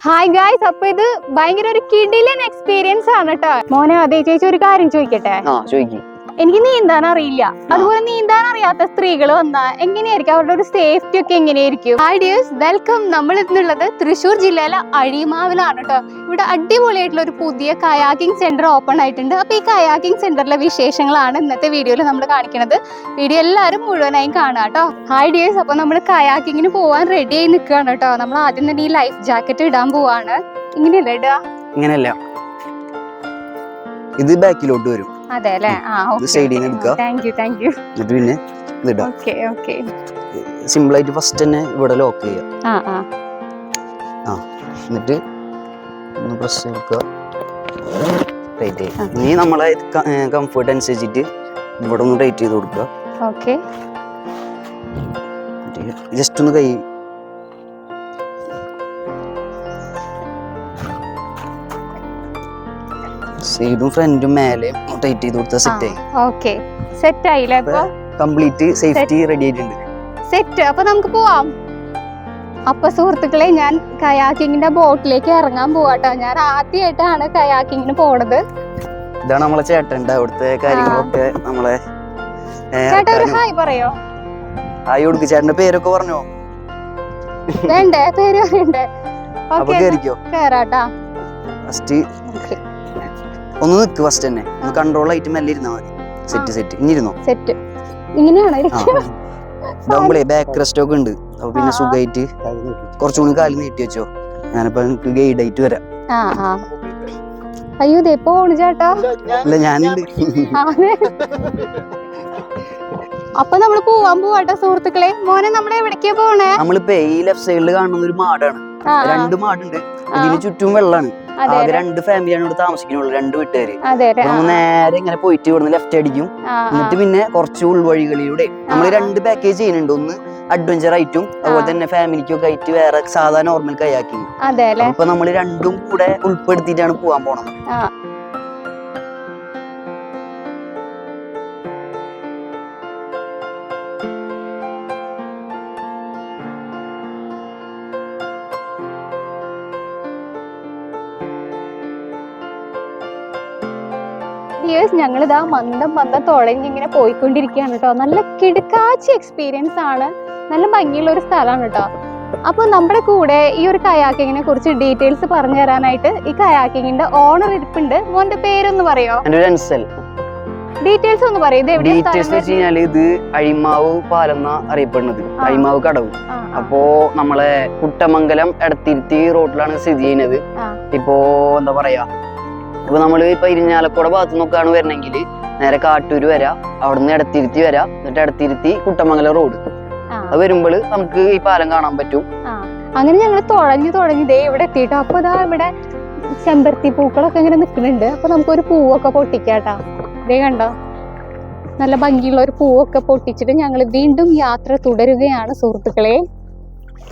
Hi guys അപ്പൊ ഇത് ഭയങ്കര ഒരു കിടിലൻ എക്സ്പീരിയൻസ് ആണ് കേട്ടോ മോനെ അതേ ചേച്ചി ഒരു കാര്യം ചോദിക്കട്ടെ? ആ ചോദിക്കും. എനിക്ക് നീന്താൻ അറിയില്ല. അതുപോലെ നീന്താൻ അറിയാത്ത സ്ത്രീകൾ വന്നാ എങ്ങനെയായിരിക്കും? അവരുടെ ഒരു സേഫ്റ്റി ഒക്കെ എങ്ങനെയായിരിക്കും? ഡിയേഴ്സ് വെൽക്കം നമ്മൾ ഇന്നുള്ളത് തൃശ്ശൂർ ജില്ലയിലെ അഴിമാവിലാണ് കേട്ടോ ഇവിടെ അടിപൊളിയായിട്ടുള്ള ഒരു പുതിയ കയാക്കിംഗ് സെന്റർ ഓപ്പൺ ആയിട്ടുണ്ട്. അപ്പൊ ഈ കയാക്കിംഗ് സെന്ററിലെ വിശേഷങ്ങളാണ് ഇന്നത്തെ വീഡിയോയിൽ നമ്മൾ കാണിക്കുന്നത് വീഡിയോ എല്ലാവരും മുഴുവനായും കാണുക കേട്ടോ ഡിയേഴ്സ് അപ്പൊ നമ്മൾ കയാക്കിങ്ങിന് പോവാൻ റെഡി ആയി നിൽക്കുകയാണ് കേട്ടോ നമ്മൾ ആദ്യം തന്നെ ഈ ലൈഫ് ജാക്കറ്റ് ഇടാൻ പോവാണ്. ഇങ്ങനെയല്ലേ ഇടുക ഇങ്ങനെയല്ല. ഇത് ബാക്കിലോട്ട് വരും. അതെ അല്ലേ? ആ ഇത് സൈഡിൽ നിന്ന് എടുക്കുക. താങ്ക് യു താങ്ക് യു എന്നിട്ട് പിന്നെ ഇതിടാം ഓക്കെ ഓക്കെ സിമ്പിൾ ആയിട്ട് ഫസ്റ്റ് തന്നെ ഇവിടെ ലോക്ക് ചെയ്യുക. ആ ആ. ആ എന്നിട്ട് ഒന്ന് പ്രസ് കൊടുക്കുക. ടൈറ്റ് ഇനി നമ്മളെ കംഫർട്ട് അനുസരിച്ചിട്ട് ഇവിടെ ഒന്ന് ടൈറ്റ് ചെയ്ത് കൊടുക്കുക. ഓക്കെ ജസ്റ്റ് ഒന്ന് കൈ സൈഡും ഫ്രണ്ടും മേലെ ടൈറ്റ് ചെയ്ത് കൊടുത്ത സെറ്റ് ആയി. ഓക്കെ സെറ്റ് ആയില്ലേ അപ്പൊ കംപ്ലീറ്റ് സേഫ്റ്റി റെഡി ആയിട്ടുണ്ട്. സെറ്റ് അപ്പൊ നമുക്ക് പോവാം. അപ്പൊ സുഹൃത്തുക്കളെ ഞാൻ കയാക്കിങ്ങിന്റെ ബോട്ടിലേക്ക് ഇറങ്ങാൻ പോവാട്ടോ. ഞാൻ ആദ്യമായിട്ടാണ് കയാക്കിങ്ങിന് പോണത്. ഇതാണ് നമ്മളെ ചേട്ടന്റെ അവിടുത്തെ കാര്യങ്ങളൊക്കെ നമ്മളെ ചേട്ടാ ഒരു ഹായ് പറയോ? ഹായ് കൊടുക്ക് ചേട്ടന്റെ പേരൊക്കെ പറഞ്ഞോ? വേണ്ടേ? പേര് പറയണ്ടേ? കേറാട്ടാ. ഫസ്റ്റ് ഒന്ന് നിക്ക് ഫസ്റ്റ് തന്നെ. ഒന്ന് കൺട്രോൾ ആയിട്ട് മെല്ലെ ഇരുന്നാ മതി. സെറ്റ് സെറ്റ് ഇനി ഇരുന്നോ സെറ്റ് ഇങ്ങനെയാണ് ഇതാകുമ്പോഴേ ബാക്ക് റെസ്റ്റ് ഒക്കെ ഉണ്ട്. അപ്പൊ പിന്നെ. സുഖമായിട്ട് കുറച്ചുകൂടി കാൽ നീട്ടി വെച്ചോ. ഞാനിപ്പോ എനിക്ക് ഗൈഡ് ആയിട്ട് വരാം. അയ്യോ ദേ പോണു ചേട്ടാ? അല്ല ഞാനുണ്ട്. അപ്പൊ നമ്മൾ പോവാൻ പോവാട്ടോ സുഹൃത്തുക്കളെ. മോനെ നമ്മളെ എവിടേക്കാ പോണേ? നമ്മളിപ്പോ ഈ ലെഫ്റ്റ് സൈഡിൽ കാണുന്ന ഒരു മാടാണ്. രണ്ട് മാടുണ്ട്. ഇതിന് ചുറ്റും വെള്ളമാണ് അതെ ആകെ രണ്ട് ഫാമിലിയാണ് ഇവിടെ താമസിക്കുന്നുള്ളൂ രണ്ട് വീട്ടുകാര്. നേരെ ഇങ്ങനെ പോയിട്ട് ഇവിടുന്ന് ലെഫ്റ്റ് അടിക്കും. എന്നിട്ട് പിന്നെ കുറച്ച് ഉൾവഴികളിലൂടെ നമ്മൾ. രണ്ട് പാക്കേജ് ചെയ്യുന്നുണ്ട്. ഒന്ന് അഡ്വഞ്ചർ ആയിട്ടും അതുപോലെ തന്നെ ഫാമിലിക്കൊക്കെ ആയിട്ട് വേറെ സാധാ നോർമൽ കയാക്കിങ് അല്ലെ? അപ്പൊ നമ്മൾ രണ്ടും കൂടെ ഉൾപ്പെടുത്തിയിട്ടാണ് പോകാൻ പോണത്. ഡിയേഴ്സ് ഞങ്ങളിതാ മന്ദം മന്ദം തുഴഞ്ഞിങ്ങനെ പോയിക്കൊണ്ടിരിക്കുകയാണ് കേട്ടോ. നല്ല കിടുക്കാച്ചി എക്സ്പീരിയൻസ് ആണ്. നല്ല ഭംഗിയുള്ള ഒരു സ്ഥലമാണ് കേട്ടോ. അപ്പോൾ നമ്മുടെ കൂടെ ഈ ഒരു കയാക്കിങ്ങിനെ കുറിച്ച് ഡീറ്റെയിൽസ് പറഞ്ഞു തരാനായിട്ട് ഈ കയാക്കിങ്ങിന്റെ ഓണർ ഇരിപ്പുണ്ട്. മോന്റെ പേരൊന്ന് പറയോ? ഡീറ്റെയിൽസ് ഒന്ന് പറയോ. ഇത് ഡീറ്റെയിൽസ് വെച്ച് അഴിമാവ് പാലെന്ന അറിയപ്പെടുന്നത്. അഴിമാവ് കടവ്. അപ്പോ നമ്മളെ കുട്ടമംഗലം എടത്തിരുത്തി റോഡിലാണ് സ്ഥിതി ചെയ്യുന്നത്. ഇപ്പോ എന്താ പറയാ? ഇപ്പൊ നമ്മൾ ഇപ്പൊ ഇരിഞ്ഞാലക്കുട ഭാഗത്ത് നിന്നൊക്കെയാണ് വരണമെങ്കിൽ നേരെ കാട്ടൂര് വരാം അവിടുന്ന് ഇടത്തിരുത്തി വരാം എന്നിട്ട് ഇടത്തിരുത്തി കുട്ടമംഗലം റോഡ്. ആ, അത് വരുമ്പോൾ നമുക്ക് ഈ പാലം കാണാൻ പറ്റും. ആ. അങ്ങനെ ഞങ്ങൾ തുഴഞ്ഞു തുഴഞ്ഞു ദേ ഇവിടെ എത്തിയിട്ടോ അപ്പൊ ഇതാ ഇവിടെ ചെമ്പരത്തി പൂക്കളൊക്കെ ഇങ്ങനെ നിൽക്കുന്നുണ്ട് അപ്പൊ നമുക്കൊരു പൂവൊക്കെ പൊട്ടിക്കാട്ടാ. ദേ കണ്ടോ? നല്ല ഭംഗിയുള്ള ഒരു പൂവൊക്കെ പൊട്ടിച്ചിട്ട് ഞങ്ങൾ വീണ്ടും യാത്ര തുടരുകയാണ് സുഹൃത്തുക്കളെ.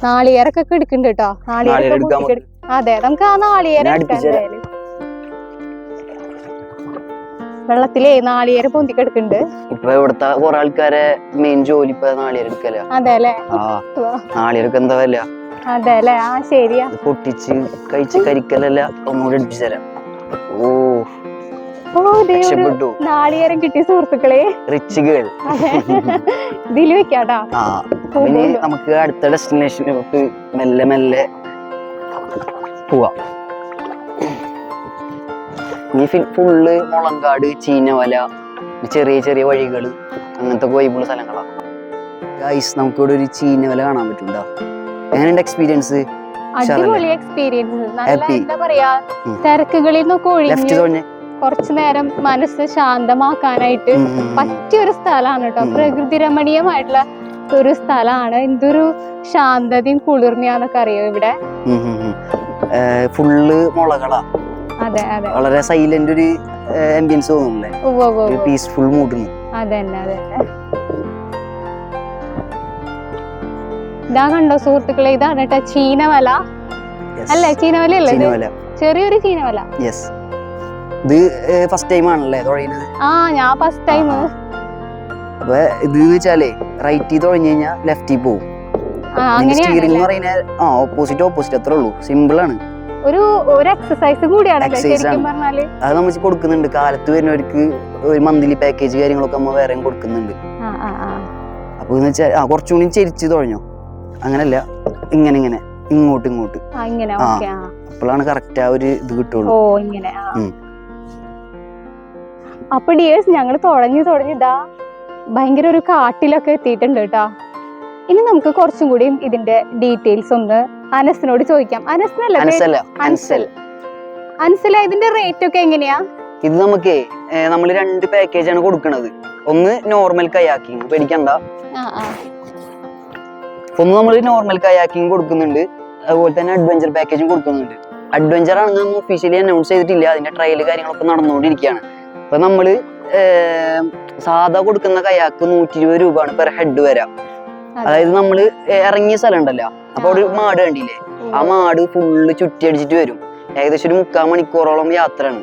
നാളികേരൊക്കെ എടുക്കുന്നുണ്ട് കേട്ടോ നാളികേരം നാളികേരൊക്കെ എടുക്കാൻ അതെ നമുക്ക് ആ നാളികേരം ഞാൻ വെള്ളത്തിലേ നാളികേരം പൊന്തിക്കെടുക്കുന്നുണ്ട് ഇപ്പൊ ഇവിടുത്തെ കുറെ ആൾക്കാരെ മെയിൻ ജോലി ഇപ്പൊ നാളികേരം എടുക്കല അതെ അല്ലേ? ആ നാളികേരൊക്കെ എന്താ വില? അതെ അല്ലേ? ആ ശരിയാ. പൊട്ടിച്ച് കഴിച്ച് കരിക്കലല്ല ഒന്നുകൂടി അടുപ്പിച്ച് തരാം. ഓ നാളികേരം കിട്ടിയ സുഹൃത്തുക്കളെ. റിച്ച് ഗേൾ ഇതിൽ വെക്കാട്ടാ. നമുക്ക് അടുത്ത ഡെസ്റ്റിനേഷനിലോട്ട് മെല്ലെ മെല്ലെ പോവാം. ഇനി ഫുള്ള് മുളങ്കാട് ചീനവല ചെറിയ ചെറിയ വഴികൾ അങ്ങനത്തെ വൈബുള്ള സ്ഥലങ്ങളാണ്. ഗൈസ് നമുക്കിവിടെ ഒരു ചീനവല കാണാൻ പറ്റുണ്ടോ എങ്ങനെയുണ്ട് എക്സ്പീരിയൻസ് അടിപൊളി എക്സ്പീരിയൻസ് നല്ല. എന്താ പറയാ. തിരക്കുകളിൽ നിന്നൊക്കെ ഒഴിഞ്ഞ് കുറച്ചു നേരം മനസ്സ് ശാന്തമാക്കാനായിട്ട് പറ്റിയ ഒരു സ്ഥലമാണ് കേട്ടോ. പ്രകൃതി രമണീയമായിട്ടുള്ള ഒരു സ്ഥലമാണ്. എന്തൊരു ശാന്തതയും കുളിർമയാന്നൊക്കെ അറിയാം ഇവിടെ? ഫുള്ള് മുളകളാ. വളരെ സൈലന്റ് ഒരു ആംബിയൻസ് ഉവ്വ്. പീസ്ഫുൾ മൂഡ് ഇതാ കണ്ടോ സുഹൃത്തുക്കളെ ഇതാണ് കേട്ടോ ചീനവല. അല്ലേ? ചീനവല. അല്ലേ ചെറിയൊരു ചീനവല. യെസ് ഇത് ഫസ്റ്റ് ടൈം ആണല്ലേ തുഴയുന്നത് ആ ഞാൻ ഫസ്റ്റ് ടൈം അപ്പൊ ഇത് വെച്ചാലേ റൈറ്റിൽ തുഴഞ്ഞു കഴിഞ്ഞാൽ ലെഫ്റ്റിൽ പോകും സ്റ്റിയറിംഗ് അങ്ങനെയാണ് ആ ഓപ്പോസിറ്റ് ഓപ്പോസിറ്റ് അത്രേ ഉള്ളൂ. സിമ്പിൾ ആണ്. ഒരു ഒരു എക്സസൈസ് കൂടിയാണ് അത് നമ്മൾ കൊടുക്കുന്നുണ്ട്. കാലത്ത് വരുന്നവർക്ക് ഒരു മന്ത്ലി പാക്കേജ് കാര്യങ്ങളൊക്കെ നമ്മൾ വേറെയും കൊടുക്കുന്നുണ്ട്. അപ്പൊ എന്ന് വെച്ചാൽ ആ കുറച്ചുകൂടി ചെരിച്ചു തുഴഞ്ഞോ? അങ്ങനല്ല. ഇങ്ങനെ ഇങ്ങനെ. ഇങ്ങോട്ട് ഇങ്ങോട്ട്. ആ അപ്പോഴാണ് കറക്റ്റ് ആ ഒരു ഇത് കിട്ടുള്ളൂ. ഓ ഇങ്ങനെ അപ്പൊ ഡിയേഴ്സ് ഞങ്ങൾ തുടങ്ങി തുടങ്ങി ഇതാ ഭയങ്കര ഒരു കാട്ടിലൊക്കെ എത്തിയിട്ടുണ്ട് കേട്ടോ. ഇനി നമുക്ക് കുറച്ചും കൂടി ഇതിന്റെ ഡീറ്റെയിൽസ് ഒന്ന് അനസിനോട് ചോദിക്കാം. അനസിനല്ല അൻസൽ അൻസൽ ഇതിന്റെ റേറ്റ് ഒക്കെ എങ്ങനെയാ? ഇത് നമുക്ക് നമ്മൾ രണ്ട് പാക്കേജ് ആണ് കൊടുക്കണത്. ഒന്ന് നോർമൽ കയാക്കിങ് പേടിക്കണ്ട ഒന്ന് നമ്മൾ നോർമൽ കയാക്കിങ് കൊടുക്കുന്നുണ്ട്. അതുപോലെ തന്നെ അഡ്വഞ്ചർ പാക്കേജും കൊടുക്കുന്നുണ്ട്. അഡ്വഞ്ചർ ആണെങ്കിൽ നമ്മൾ ഒഫീഷ്യലി അനൗൺസ് ചെയ്തിട്ടില്ല. അതിന്റെ ട്രയൽ കാര്യങ്ങളൊക്കെ നടന്നുകൊണ്ടിരിക്കുകയാണ്. അപ്പൊ നമ്മൾ സാധാ കൊടുക്കുന്ന കയാക്ക് നൂറ്റി ഇരുപത് രൂപയാണ് പെർ ഹെഡ് വരാം. അതായത് നമ്മൾ ഇറങ്ങിയ സ്ഥലം ഉണ്ടല്ലോ അപ്പൊ ഒരു മാട് കണ്ടില്ലേ? ആ മാട് ഫുള്ള് ചുറ്റിയടിച്ചിട്ട് വരും. ഏകദേശം ഒരു മുക്കാൽ മണിക്കൂറോളം യാത്രയാണ്.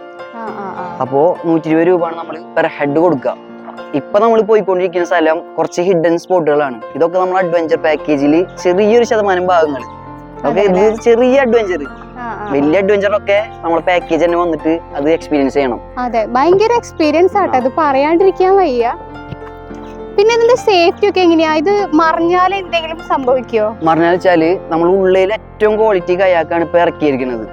അപ്പോ നൂറ്റി ഇരുപത് രൂപയാണ് നമ്മൾ പെർ ഹെഡ് കൊടുക്കുക. ഇപ്പൊ നമ്മൾ പോയിക്കൊണ്ടിരിക്കുന്ന സ്ഥലം കുറച്ച് ഹിഡൻ സ്പോട്ടുകളാണ് ഇതൊക്കെ നമ്മൾ അഡ്വഞ്ചർ പാക്കേജിൽ ചെറിയൊരു ശതമാനം ഭാഗങ്ങൾ ഓക്കെ ഇത് ചെറിയ അഡ്വഞ്ചർ. വലിയ അഡ്വഞ്ചർ ഒക്കെ നമ്മൾ പാക്കേജ് തന്നെ വന്നിട്ട് അത് എക്സ്പീരിയൻസ് ചെയ്യണം. അതെ ഭയങ്കര എക്സ്പീരിയൻസ് ആട്ടെ. അത് പറയാണ്ടിരിക്കാൻ വയ്യ. പിന്നെ ഇതിന്റെ സേഫ്റ്റി ഒക്കെ എങ്ങനെയാ? ഇത് മറിഞ്ഞാൽ എന്തെങ്കിലും സംഭവിക്കോ മറിഞ്ഞാൽ വെച്ചാൽ നമ്മൾ ഉള്ളിൽ ഏറ്റവും ക്വാളിറ്റി കയാക്കാണ് ഇപ്പൊ ഇറക്കിയിരിക്കുന്നത്.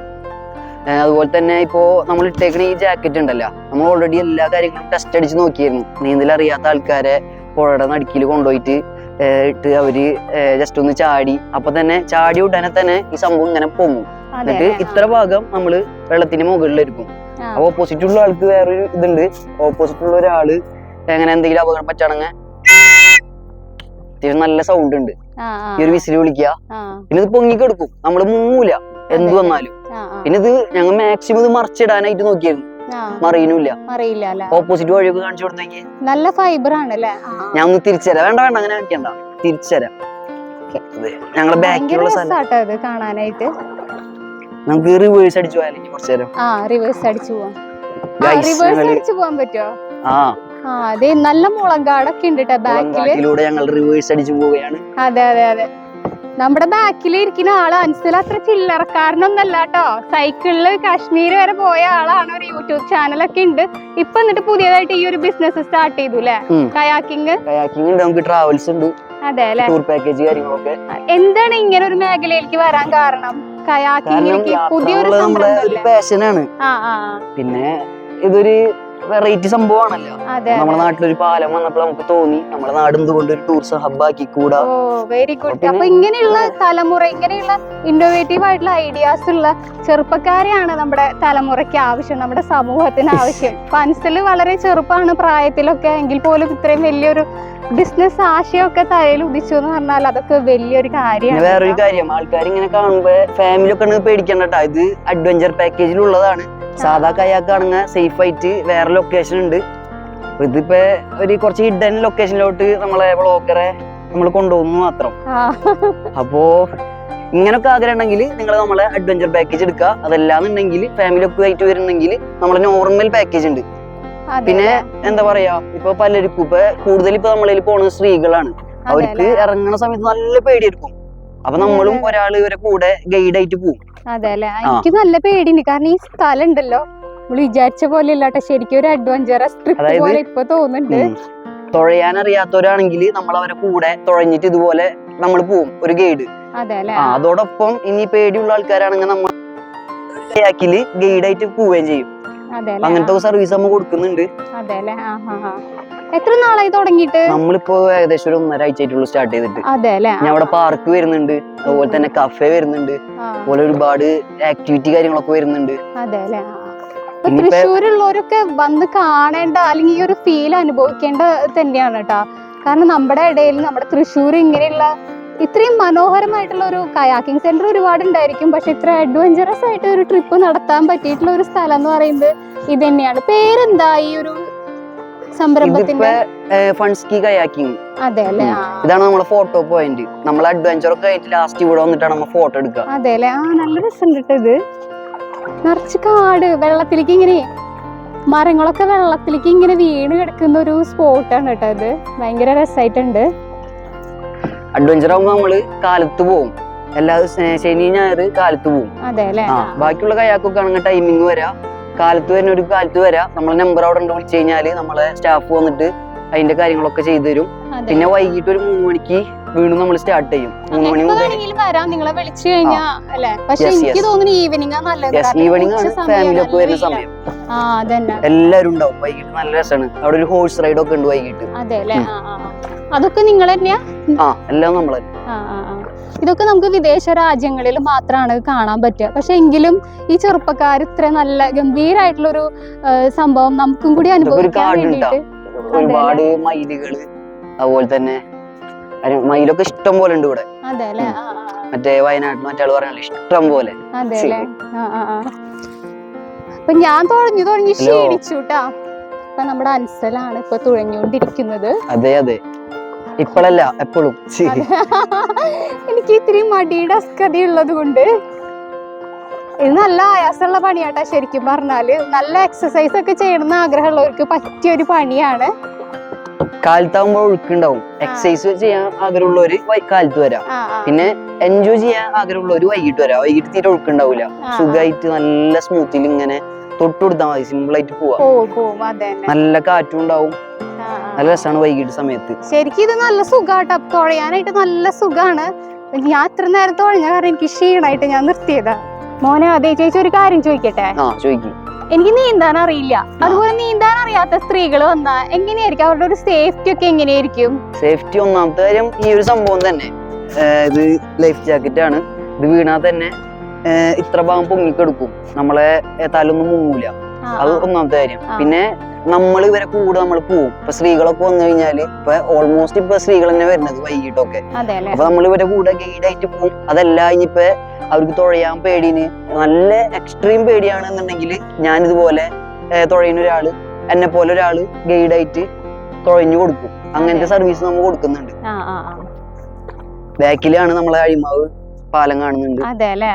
അതുപോലെ തന്നെ ഇപ്പോ നമ്മൾ ഇട്ടേക്കുന്ന ഈ ജാക്കറ്റ് ഉണ്ടല്ലോ നമ്മൾ ഓൾറെഡി എല്ലാ കാര്യങ്ങളും ടെസ്റ്റ് അടിച്ച് നോക്കിയിരുന്നു. നീന്തൽ അറിയാത്ത ആൾക്കാരെ പുഴയുടെ നടുക്കിൽ കൊണ്ടുപോയിട്ട് ഇട്ട് അവർ ജസ്റ്റ് ഒന്ന് ചാടി അപ്പൊ തന്നെ ചാടി ഉടനെ തന്നെ ഈ സംഭവം ഇങ്ങനെ പൊങ്ങും. എന്നിട്ട് ഇത്ര ഭാഗം നമ്മൾ വെള്ളത്തിന്റെ മുകളിലിരിക്കും. അപ്പൊ ഓപ്പോസിറ്റ് ഉള്ള ആൾക്ക് വേറൊരു ഇതുണ്ട്. ഓപ്പോസിറ്റ് ഉള്ള ഒരാൾ എങ്ങനെ എന്തെങ്കിലും അപകടം പറ്റാണെങ്കിൽ അത്യാവശ്യം നല്ല സൗണ്ട് ഉണ്ട്. ഈ ഒരു വിസിൽ വിളിക്കുക പിന്നെ ഇത് പൊങ്ങിക്കെടുക്കും. നമ്മൾ മൂല എന്ത് വന്നാലും. പിന്നെ ഇത് ഞങ്ങൾ മാക്സിമം ഇത് മറിച്ചിടാനായിട്ട് നോക്കിയായിരുന്നു. മറിയില്ല ഓപ്പോസിറ്റ് വഴിയൊക്കെ കാണിച്ചു കൊടുത്തേക്ക്. നല്ല ഫൈബർ ആണ് അല്ലേ? ഞാൻ ഒന്ന് തിരിച്ചുതരാം വേണ്ട വേണ്ട അങ്ങനെ ആക്കിയണ്ട തിരിച്ചുതരാം ഞങ്ങളെ ബാക്കിലുള്ള സ്ഥലം. കാണാനായിട്ട്. നമുക്ക് റിവേഴ്സ് അടിച്ചു പോയാലേ കുറച്ചു നേരം? റിവേഴ്സ് അടിച്ചു പോവാം. റിവേഴ്സ് അടിച്ചു പോവാൻ പറ്റുമോ ആ. ആ അതെ നല്ല മുളങ്കാടൊക്കെ ഉണ്ട് കേട്ടോ ഞങ്ങൾ റിവേഴ്സ് അടിച്ചു പോവുകയാണ്. അതെ അതെ അതെ. നമ്മുടെ ബാക്കിൽ ഇരിക്കുന്ന ആൾ അൻസൽ അത്ര ചില്ലറക്കാരനൊന്നല്ല കേട്ടോ സൈക്കിളിൽ കാശ്മീർ വരെ പോയ ആളാണ് ഒരു യൂട്യൂബ് ചാനലൊക്കെ ഉണ്ട്. ഇപ്പൊ എന്നിട്ട് പുതിയതായിട്ട് ഈ ഒരു ബിസിനസ് സ്റ്റാർട്ട് ചെയ്തു അല്ലെ കയാക്കിംഗ്? കയാക്കിംഗ് ഉണ്ട് നമുക്ക് ട്രാവൽസ് ഉണ്ട്. അതെ അല്ലെ? ടൂർ പാക്കേജ് കാര്യങ്ങളൊക്കെ. എന്താണ് ഇങ്ങനെ ഒരു മേഖലയിലേക്ക് വരാൻ കാരണം? കയാക്കിങ്ങിലേക്ക് പുതിയൊരു പാഷനാണ് പിന്നെ ഇതൊരു വെറൈറ്റി സംഭവമാണല്ലോ. നമ്മുടെ നാട്ടിലൊരു പാലം വന്നപ്പോൾ നമുക്ക് തോന്നി. നമ്മുടെ നാട് എന്തുകൊണ്ട് ഒരു ടൂറിസം ഹബ്ബാക്കി കൂടാ? വെരി ഗുഡ് അപ്പൊ ഇങ്ങനെയുള്ള തലമുറ ഇങ്ങനെയുള്ള ഇന്നോവേറ്റീവ് ആയിട്ടുള്ള ഐഡിയാസ് ഉള്ള ചെറുപ്പക്കാരെയാണ് നമ്മുടെ തലമുറയ്ക്ക് ആവശ്യം നമ്മുടെ സമൂഹത്തിന് ആവശ്യം. പൻസിൽ വളരെ ചെറുപ്പമാണ് പ്രായത്തിലൊക്കെ എങ്കിൽ പോലും ഇത്രയും വലിയൊരു ബിസിനസ് ആശയമൊക്കെ തലയിൽ ഉദിച്ചു എന്ന് പറഞ്ഞാൽ അതൊക്കെ വലിയൊരു കാര്യമാണ് വേറൊരു കാര്യം ആൾക്കാർ ഇങ്ങനെ കാണുമ്പോ ഫാമിലി ഒക്കെ പേടിക്കണ്ട ഇത് അഡ്വഞ്ചർ പാക്കേജിലുള്ളതാണ് സാധാ കയാക്കാണെങ്കിൽ സേഫ് ആയിട്ട് വേറെ ലൊക്കേഷൻ ഉണ്ട്. ഇതിപ്പോ ഒരു കുറച്ച് ഹിഡൻ ലൊക്കേഷനിലോട്ട് നമ്മളെ ബ്ലോക്കറെ നമ്മൾ കൊണ്ടുപോകുന്നു മാത്രം. അപ്പോ ഇങ്ങനൊക്കെ ആഗ്രഹം ഉണ്ടെങ്കിൽ നിങ്ങൾ നമ്മളെ അഡ്വഞ്ചർ പാക്കേജ് എടുക്കുക. അതല്ലാന്നുണ്ടെങ്കിൽ ഫാമിലി ഒക്കെ ആയിട്ട് വരുന്നെങ്കിൽ നമ്മളെ നോർമൽ പാക്കേജ് ഉണ്ട്. പിന്നെ എന്താ പറയാ ഇപ്പൊ പലർക്കും ഇപ്പൊ കൂടുതൽ ഇപ്പൊ നമ്മളിൽ പോണ സ്ത്രീകളാണ്. അവർക്ക് ഇറങ്ങുന്ന സമയത്ത് നല്ല പേടിയെടുക്കും അപ്പൊ നമ്മളും ഒരാൾ ഇവരെ കൂടെ ഗൈഡായിട്ട് പോകും. അതെ അല്ലെ? എനിക്ക് നല്ല പേടിയുണ്ട്. കാരണം ഈ സ്ഥലം ഉണ്ടല്ലോ നമ്മൾ വിചാരിച്ച പോലെ ഇല്ലാട്ടെ ശരിക്കും ഒരു അഡ്വഞ്ചറസ് ട്രിപ്പ് പോലെ ഇപ്പൊ തോന്നുന്നുണ്ട്. തുഴയാൻ അറിയാത്തവരാണെങ്കിൽ നമ്മൾ അവരെ കൂടെ തുഴഞ്ഞിട്ട് ഇതുപോലെ നമ്മൾ പോവും ഒരു ഗൈഡ്. അതോടൊപ്പം ഇനി പേടിയുള്ള ആൾക്കാരാണെങ്കിൽ നമ്മൾ ഗൈഡായിട്ട് പോവുകയും ചെയ്യും. അങ്ങനത്തെ സർവീസ് നമ്മൾ കൊടുക്കുന്നുണ്ട്. എത്ര നാളായി തുടങ്ങിയിട്ട്? നമ്മളിപ്പോ ഏകദേശം ഒരു ഒന്നര ആഴ്ച ആയിട്ടുള്ളൂ സ്റ്റാർട്ട് ചെയ്തിട്ട്. അതെ അല്ലെ? ഞാൻ അവിടെ പാർക്ക് വരുന്നുണ്ട്. അതുപോലെ തന്നെ കഫേ വരുന്നുണ്ട്. അതുപോലെ ഒരുപാട് ആക്ടിവിറ്റി കാര്യങ്ങളൊക്കെ വരുന്നുണ്ട്. അതെ അല്ലെ? തൃശ്ശൂരുള്ളവരൊക്കെ വന്ന് കാണേണ്ട അല്ലെങ്കിൽ ഈ ഒരു ഫീൽ അനുഭവിക്കേണ്ട തന്നെയാണ് കേട്ടോ കാരണം നമ്മുടെ ഇടയിൽ നമ്മുടെ തൃശ്ശൂർ ഇങ്ങനെയുള്ള ഇത്രയും മനോഹരമായിട്ടുള്ള ഒരു കയാക്കിംഗ് സെന്റർ ഒരുപാട് ഉണ്ടായിരിക്കും. പക്ഷെ ഇത്ര അഡ്വഞ്ചറസ് ആയിട്ട് ഒരു ട്രിപ്പ് നടത്താൻ പറ്റിയിട്ടുള്ള ഒരു സ്ഥലം എന്ന് പറയുന്നത് ഇത് തന്നെയാണ് പേരെന്താ ഈ ഒരു സംരംഭത്തിന്റെ ഫൺസ്കി കയാക്കിങ് അതെ അല്ലേ? ഇതാണ് നമ്മുടെ ഫോട്ടോ പോയിന്റ് നമ്മൾ അഡ്വഞ്ചർ ഒക്കെ ആയിട്ട് ലാസ്റ്റ് ഇവിടെ വന്നിട്ടാണ് നമ്മൾ ഫോട്ടോ എടുക്കുക. അതെ അല്ലേ? ആ നല്ല രസമുണ്ട് ട്ടോ ഇത്. നിറച്ച് കാട് വെള്ളത്തിലേക്ക് ഇങ്ങനെ മരങ്ങളൊക്കെ വെള്ളത്തിലേക്ക് ഇങ്ങനെ വീണ് കിടക്കുന്ന ഒരു സ്പോട്ടാണ് കേട്ടോ ഇത്. ഭയങ്കര രസമായിട്ടുണ്ട് അഡ്വഞ്ചർ ആകുമ്പോൾ നമ്മൾ കാലത്ത് പോകും എല്ലാ ശനി ഞായർ കാലത്ത് പോകും അതെ അല്ലേ? ബാക്കിയുള്ള കയാക്കൊക്കെ ആണെങ്കിൽ ടൈമിങ് വരാം. കാലത്ത് വരുന്ന ഒരു കാലത്ത് വരാം നമ്മളെ നമ്പർ അവിടെ ഉണ്ട് വിളിച്ചു കഴിഞ്ഞാൽ നമ്മളെ സ്റ്റാഫ് വന്നിട്ട് അതിന്റെ കാര്യങ്ങളൊക്കെ ചെയ്തു തരും. പിന്നെ വൈകിട്ട് ഒരു മൂന്ന് മണിക്ക് വീണ്ടും നമ്മൾ സ്റ്റാർട്ട് ചെയ്യും. മൂന്ന് മണി മുതൽ ഈവനിങ് ആണ്. ഫാമിലി ഒക്കെ വരുന്ന സമയം. എല്ലാരും ഉണ്ടാവും വൈകിട്ട്. നല്ല രസമാണ് അവിടെ ഒരു ഹോഴ്സ് റൈഡ് ഒക്കെ ഉണ്ട് വൈകിട്ട്. അതൊക്കെ നിങ്ങൾ തന്നെയാ? ആ എല്ലാം നമ്മളെ. ഇതൊക്കെ നമുക്ക് വിദേശ രാജ്യങ്ങളിൽ മാത്രമാണ് കാണാൻ പറ്റുക. പക്ഷെ എങ്കിലും ഈ ചെറുപ്പക്കാർ ഇത്ര നല്ല ഗംഭീരായിട്ടുള്ളൊരു സംഭവം നമുക്കും കൂടി അനുഭവിക്കാൻ വേണ്ടിയിട്ട്. ഒരുപാട് മയിലുകൾ അതുപോലെ തന്നെ മയിലൊക്കെ ഇഷ്ടം പോലെ ഉണ്ട് ഇവിടെ. മറ്റേ വയനാട്ടിൽ മറ്റേ ആൾ പറഞ്ഞാൽ ഇഷ്ടം പോലെ. അപ്പൊ ഞാൻ തുഴഞ്ഞു തുഴഞ്ഞു. ക്ഷീണിച്ചു കേട്ടാ അപ്പൊ നമ്മുടെ അൻസലാണ് ഇപ്പൊ തുഴഞ്ഞുകൊണ്ടിരിക്കുന്നത്. അതെ അതെ. ഇപ്പോഴല്ല എപ്പോഴും. എനിക്ക് ഇത്തിരി മടിയുടെ അസ്കതി ഉള്ളത് കൊണ്ട് ഇത് നല്ല ആയാസമുള്ള പണിയാട്ടാ ശരിക്കും പറഞ്ഞാൽ. നല്ല എക്സസൈസ് ഒക്കെ ചെയ്യണമെന്ന് ആഗ്രഹമുള്ളവർക്ക് പറ്റിയ ഒരു പണിയാണ്. കാലത്താകുമ്പോ ഒഴുക്കുണ്ടാവും. എക്സസൈസ് ചെയ്യാൻ ആഗ്രഹമുള്ളവര് കാലത്ത് വരാം. പിന്നെ എൻജോയ് ചെയ്യാൻ ആഗ്രഹമുള്ളവര് വൈകിട്ട് വരാം. വൈകിട്ട് തീരെ ഒഴുക്കുണ്ടാവില്ല സുഖമായിട്ട് നല്ല സ്മൂത്തിൽ ഇങ്ങനെ തൊട്ടുകൊടുത്താൽ മതി. സിമ്പിൾ ആയിട്ട് പോവാം. നല്ല കാറ്റും ഉണ്ടാവും. നല്ല രസമാണ് വൈകിട്ട് സമയത്ത്. ശരിക്കും ഇത് നല്ല സുഖാട്ടോ. തുഴയാനായിട്ട് നല്ല സുഖാണ്. യാത്ര ഇത്ര നേരം തുഴഞ്ഞ കാരണം എനിക്ക് ക്ഷീണായിട്ട് ഞാൻ നിർത്തിയതാ. മോനെ അതേ ചേച്ചി ഒരു കാര്യം ചോദിക്കട്ടെ? ആ ചോദിക്കും. എനിക്ക് നീന്താൻ അറിയില്ല. അതുപോലെ നീന്താൻ അറിയാത്ത സ്ത്രീകൾ വന്നാ എങ്ങനെയായിരിക്കും? അവരുടെ ഒരു സേഫ്റ്റി ഒക്കെ എങ്ങനെയായിരിക്കും? സേഫ്റ്റി ഒന്നാമത്തെ കാര്യം ഈ ഒരു സംഭവം തന്നെ. ഇത് ലൈഫ് ജാക്കറ്റ് ആണ്. ഇത് വീണാൽ തന്നെ ഇത്ര ഭാഗം പൊങ്ങിക്കെടുക്കും. നമ്മളെ തലൊന്നും മുങ്ങൂല. അത്. ഒന്നാമത്തെ കാര്യം. പിന്നെ നമ്മൾ ഇവരെ കൂടെ നമ്മൾ പോവും. ഇപ്പൊ സ്ത്രീകളൊക്കെ വന്നു കഴിഞ്ഞാൽ ഇപ്പൊ ഓൾമോസ്റ്റ് ഇപ്പൊ സ്ത്രീകൾ തന്നെ വരുന്നത് വൈകിട്ടൊക്കെ. അപ്പൊ നമ്മൾ ഇവരെ കൂടെ ഗൈഡ് ആയിട്ട് പോവും. അതല്ല ഇനിയിപ്പോ അവർക്ക് തുഴയാൻ പേടിന് നല്ല എക്സ്ട്രീം പേടിയാണെന്നുണ്ടെങ്കിൽ ഞാൻ ഇതുപോലെ തുഴയുന്ന ഒരാൾ എന്നെ പോലെ ഒരാൾ ഗൈഡ് ആയിട്ട് തുഴഞ്ഞു കൊടുക്കും. അങ്ങനത്തെ സർവീസ് നമ്മൾ കൊടുക്കുന്നുണ്ട്. ബാക്കിലാണ് നമ്മളെ അഴിമാവ് പാലം കാണുന്നുണ്ട്. അതെ അല്ലേ.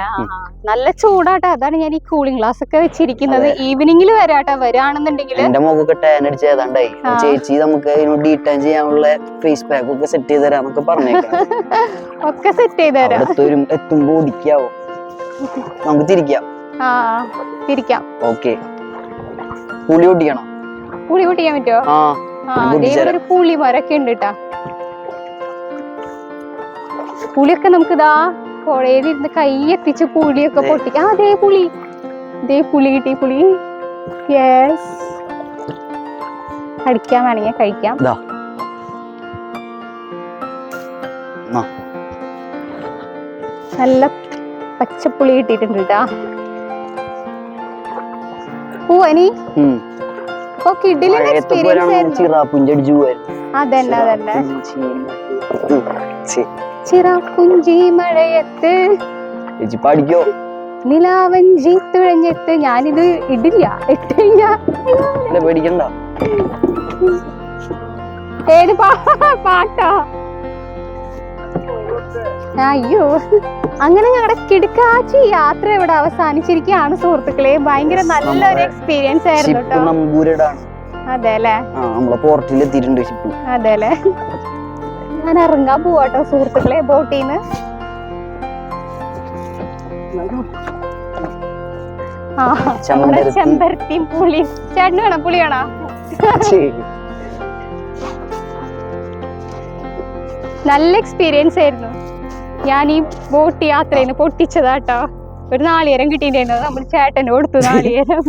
നല്ല ചൂടാട്ടോ. അതാണ് ഞാൻ ഈ കൂളിംഗ് ഗ്ലാസ് ഒക്കെ വെച്ചിരിക്കുന്നത്. ഈവനിങ്ങിൽ വരാട്ടോ. വരാണെന്നുണ്ടെങ്കിൽ എന്റെ മുഖൊക്കെ ടാൻ അടിച്ച് ഏതാണ്ടായി. ചേച്ചി നമുക്ക് ഇതിനോട് ഡീറ്റാൻ ചെയ്യാനുള്ള ഫേസ് പാക്ക് ഒക്കെ സെറ്റ് ചെയ്ത് തരാന്നൊക്കെ പറഞ്ഞേക്കാം. ഒക്കെ സെറ്റ് ചെയ്ത് തരാം. എത്തുമ്പോ ഓടിക്കാവോ? നമുക്ക് തിരിക്കാം. ആ. തിരിക്കാം. ഓക്കെ പുളി ഓടിക്കണം പുളി ഓടിക്കാൻ പറ്റുമോ ആ ഒരു പുളി മരൊക്കെ ഉണ്ട് കേട്ടാ പുളിയൊക്കെ നമുക്ക് ഇതാ പുഴയിലിരുന്ന് കൈ എത്തിച്ച് പുളിയൊക്കെ പൊട്ടി. പൊട്ടിക്കാം ആ ദേ പുളി. ദേ പുളി കിട്ടി പുളി. യെസ് കടിക്കാൻ വേണമെങ്കിൽ കഴിക്കാം. നല്ല പച്ചപ്പുളി കിട്ടിയിട്ടുണ്ട് കേട്ടാ പൂവനി. ഓ മഴയത്തൊക്കെ എക്സ്പീരിയൻസ് അതന്നെ അതന്നെ. ചിറാപ്പുഞ്ചി. ഉം. ശരി. ചിറാപ്പുഞ്ചി മഴയത്ത്. ചേച്ചി പഠിക്കോ നിലാവഞ്ചി തുഴഞ്ഞെത്ത്. ഞാനിത് ഇടില്ല ഇട്ട് കഴിഞ്ഞാ അല്ല പേടിക്കണ്ട. ഏത് പാട്ടാ? അയ്യോ. അങ്ങനെ ഞങ്ങളുടെ കിടക്കാച്ചി യാത്ര ഇവിടെ അവസാനിച്ചിരിക്കുകയാണ് സുഹൃത്തുക്കളെ. ഭയങ്കര നല്ലൊരു എക്സ്പീരിയൻസ് ആയിരുന്നു കേട്ടോ അതെ അല്ലേ നമ്മളെ പോർട്ടിൽ എത്തിയിട്ടുണ്ട് അതെ അല്ലേ ഞാൻ ഇറങ്ങാൻ പോവാട്ടോ സുഹൃത്തുക്കളെ ബോട്ടിൽ നിന്ന്. ചെമ്പരത്തിയും പുളി ചേട്ടന് വേണം? പുളി വേണോ? നല്ല എക്സ്പീരിയൻസ് ആയിരുന്നു. ഞാൻ ഈ ബോട്ട് യാത്രയിൽ പൊട്ടിച്ചതാട്ടോ. ഒരു നാളികേരം കിട്ടിയിട്ടുണ്ടായിരുന്നു. നമ്മൾ ചേട്ടന് കൊടുത്തു നാളികേരം.